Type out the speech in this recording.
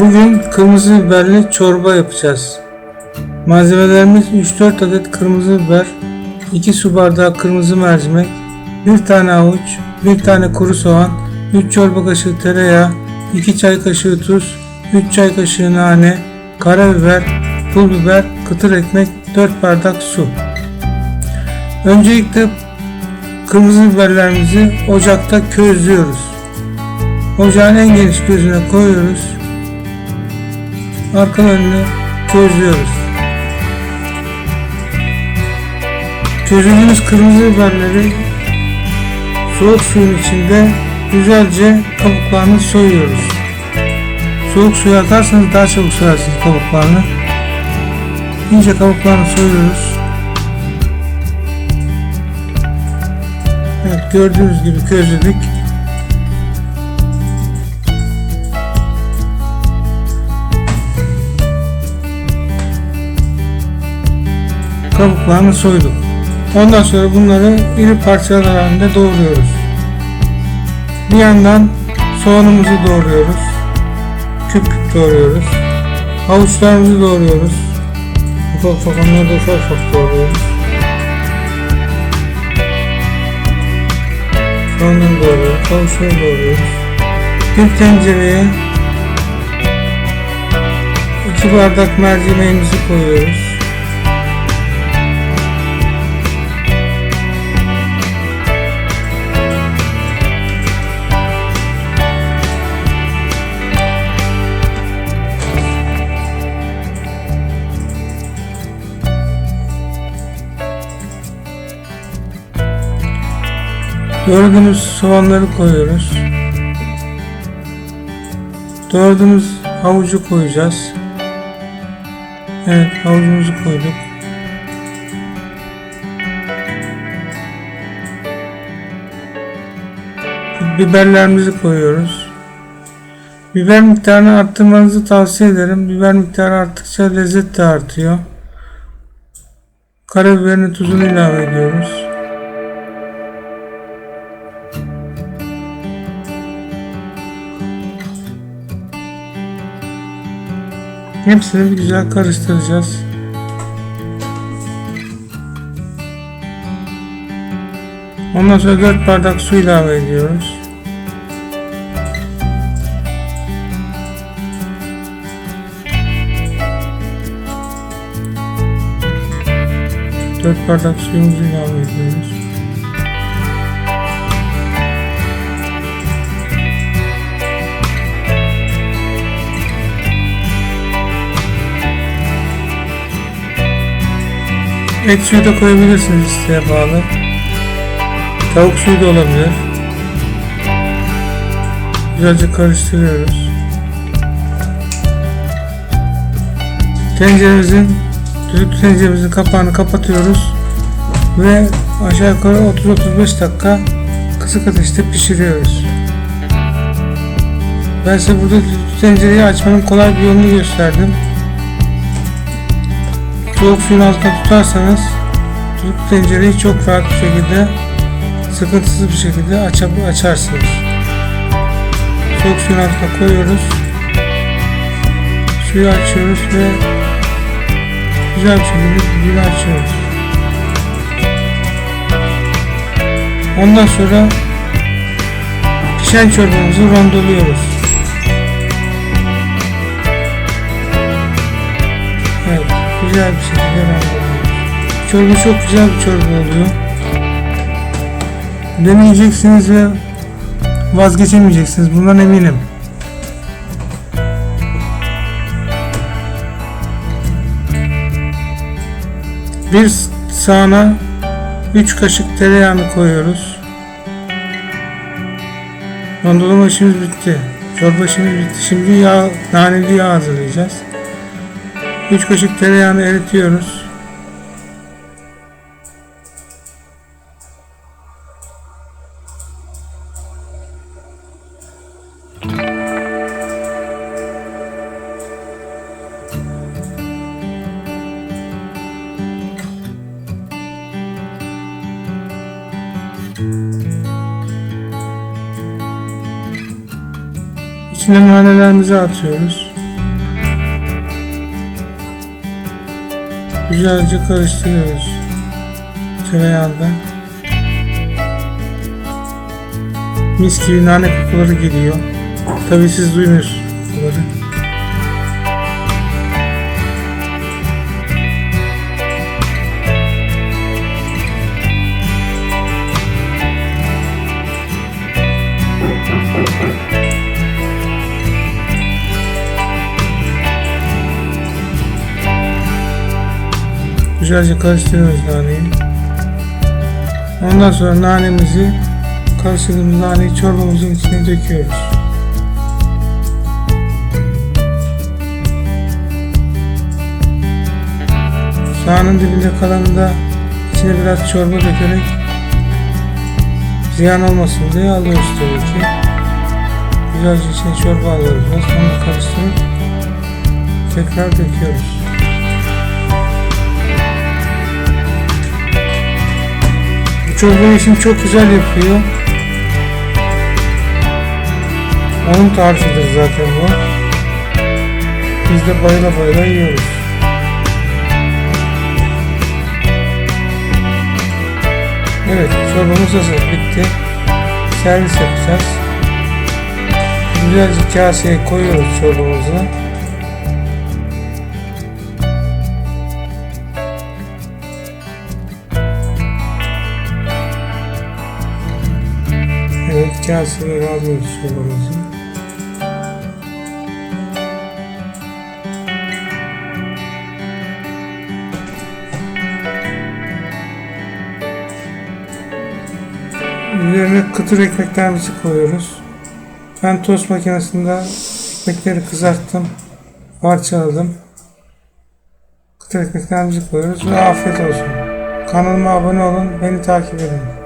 Bugün kırmızı biberli çorba yapacağız. Malzemelerimiz 3-4 adet kırmızı biber, 2 su bardağı kırmızı mercimek, 1 tane avuç, 1 tane kuru soğan, 3 çorba kaşığı tereyağı, 2 çay kaşığı tuz, 3 çay kaşığı nane, karabiber, pul biber, kıtır ekmek, 4 bardak su. Öncelikle kırmızı biberlerimizi ocakta közlüyoruz. Ocağın en geniş gözüne koyuyoruz. Arka önüne közlüyoruz. Közlediğimiz kırmızı biberleri soğuk suyun içinde güzelce kabuklarını soyuyoruz. Soğuk suya atarsanız daha çabuk soyarsınız kabuklarını. İnce kabuklarını soyuyoruz. Evet gördüğünüz gibi közledik. Kabuklarını soyduk. Ondan sonra bunları iri parçalar halinde doğruyoruz. Bir yandan soğanımızı doğruyoruz. Küp küp doğruyoruz. Havuçlarımızı doğruyoruz. Ufak ufak onları da ufak ufak doğruyoruz. Soğanları doğruyoruz. Havuçları doğruyoruz. Bir tencereye iki bardak mercimeğimizi koyuyoruz. Doğradığımız soğanları koyuyoruz. Doğradığımız havucu koyacağız. Evet havucumuzu koyduk. Biberlerimizi koyuyoruz. Biber miktarını arttırmanızı tavsiye ederim. Biber miktarı arttıkça lezzet de artıyor. Karabiberin tuzunu ilave ediyoruz. Hepsini bir güzel karıştıracağız. Ondan sonra 4 bardak su ilave ediyoruz. Dört bardak suyumuzu ilave ediyoruz. Et suyu da koyabilirsiniz isteğe bağlı. Tavuk suyu da olabilir. Güzelce karıştırıyoruz. Tenceremizin düdüklü tenceremizin kapağını kapatıyoruz ve aşağı yukarı 30-35 dakika kısık ateşte pişiriyoruz. Ben size burada tencereyi açmanın kolay bir yolunu gösterdim. Soğuk suyun altında tutarsanız düdüklü tencereyi çok rahat bir şekilde sıkıntısız bir şekilde açıp açarsınız. Soğuk suyun altına koyuyoruz. Suyu açıyoruz ve güzel bir şekilde düdüğünü açıyoruz. Ondan sonra pişen çorbamızı rondoluyoruz. Güzel bir şekilde rondoluyoruz. Çorba çok güzel bir çorba oluyor. Deneyeceksiniz ve vazgeçemeyeceksiniz. Bundan eminim. Bir sağına 3 kaşık tereyağını koyuyoruz. Dondurma işimiz bitti. Çorba işimiz bitti. Şimdi yağ, naneli yağ hazırlayacağız. 3 kaşık tereyağını eritiyoruz. İçine nanelerimizi atıyoruz. Güzelce karıştırıyoruz. Tereyağında. Mis gibi nane kokuları geliyor. Tabii siz duymuyorsunuz kokuları. Güzelce karıştırıyoruz naneyi. Ondan sonra nanemizi karıştırdığımız naneyi çorbamızın içine döküyoruz. Sahanın dibinde kalanı da içine biraz çorba dökerek ziyan olmasın diye alıyoruz tabii ki. Güzelce içine çorba alıyoruz. Sonra karıştırıp tekrar döküyoruz. Bu çorbanın işini çok güzel yapıyor. Onun tarifidir zaten bu. Biz de bayıla bayıla yiyoruz. Evet çorbamız hazır bitti. Servis yapacağız. Güzelce kaseye koyuyoruz çorbamızı. Evet kaseye alıyoruz çorbamızı. Üzerine kıtır ekmeklerimizi koyuyoruz. Ben tost makinesinde ekmekleri kızarttım. Parçaladım. Kıtır ekmeklerimizi koyuyoruz ve afiyet olsun. Kanalıma abone olun, beni takip edin.